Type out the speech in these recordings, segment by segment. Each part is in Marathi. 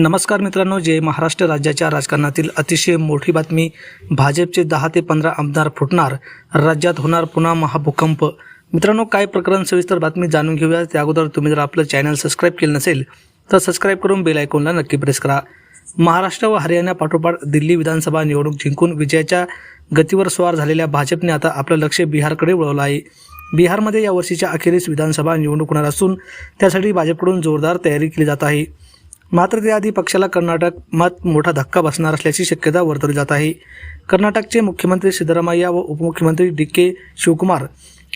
नमस्कार मित्रांनो जे महाराष्ट्र राज्याच्या राजकारणातील अतिशय मोठी बातमी. भाजपचे दहा ते पंधरा आमदार फुटणार राज्यात होणार पुन्हा महाभूकंप. मित्रांनो काय प्रकरण सविस्तर बातमी जाणून घेऊया. त्या अगोदर तुम्ही जर आपलं चॅनल सबस्क्राईब केलं नसेल तर सबस्क्राईब करून बेल आयकॉनला नक्की प्रेस करा. महाराष्ट्र व हरियाणा पाठोपाठ दिल्ली विधानसभा निवडणूक जिंकून विजयाच्या गतीवर स्वार झालेल्या भाजपने आता आपलं लक्ष बिहारकडे वळवलं आहे. बिहारमध्ये या वर्षीच्या अखेरीस विधानसभा निवडणूक होणार असून त्यासाठी भाजपकडून जोरदार तयारी केली जात आहे. मात्र त्याआधी पक्षाला कर्नाटक मत मोठा धक्का बसणार असल्याची शक्यता वर्तवली जात आहे. कर्नाटकचे मुख्यमंत्री सिद्धरामय्या व उपमुख्यमंत्री डी के शिवकुमार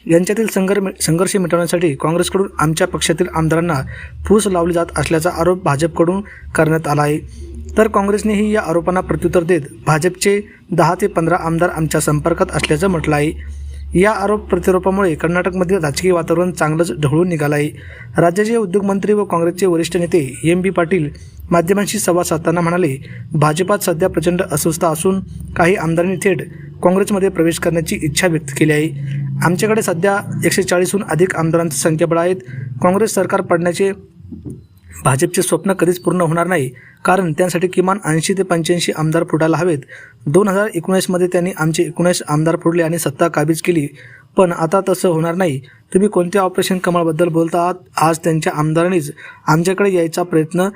यांच्यातील संघर संघर्ष मिटवण्यासाठी काँग्रेसकडून आमच्या पक्षातील आमदारांना फूस लावली जात असल्याचा आरोप भाजपकडून करण्यात आला आहे. तर काँग्रेसनेही या आरोपांना प्रत्युत्तर देत भाजपचे दहा ते पंधरा आमदार आमच्या संपर्कात असल्याचं म्हटलं आहे. या आरोप प्रत्यारोपामुळे कर्नाटकमधील राजकीय वातावरण चांगलंच ढवळून निघालं आहे. राज्याचे उद्योगमंत्री व काँग्रेसचे वरिष्ठ नेते एम बी पाटील माध्यमांशी संवाद साधताना म्हणाले भाजपात सध्या प्रचंड अस्वस्थता असून काही आमदारांनी थेट काँग्रेसमध्ये प्रवेश करण्याची इच्छा व्यक्त केली आहे. आमच्याकडे सध्या एकशे चाळीसहून अधिक आमदारांचं संख्याबळ आहेत. काँग्रेस सरकार पडण्याचे भाजपचे स्वप्न कधीच पूर्ण होणार नाही कारण त्यांसाठी किमान ऐंशी ते पंच्याऐंशी आमदार फुटायला हवेत. दोन हजार एकोणीसमध्ये त्यांनी आमचे एकोणीस आमदार फुटले आणि सत्ता काबीज केली. पण आता तसं होणार नाही. तुम्ही कोणत्या ऑपरेशन कमळबद्दल बोलता आहात आज त्यांच्या आमदारांनीच आमच्याकडे यायचा प्रयत्न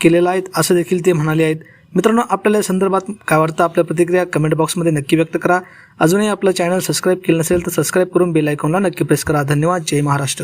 केलेला आहे असं देखील ते म्हणाले आहेत. मित्रांनो आपल्याला या संदर्भात काय वाटतं? आपल्या प्रतिक्रिया कमेंट बॉक्समध्ये नक्की व्यक्त करा. अजूनही आपलं चॅनल सबस्क्राईब केलं नसेल तर सबस्क्राईब करून बेल आयकॉनला नक्की प्रेस करा. धन्यवाद. जय महाराष्ट्र.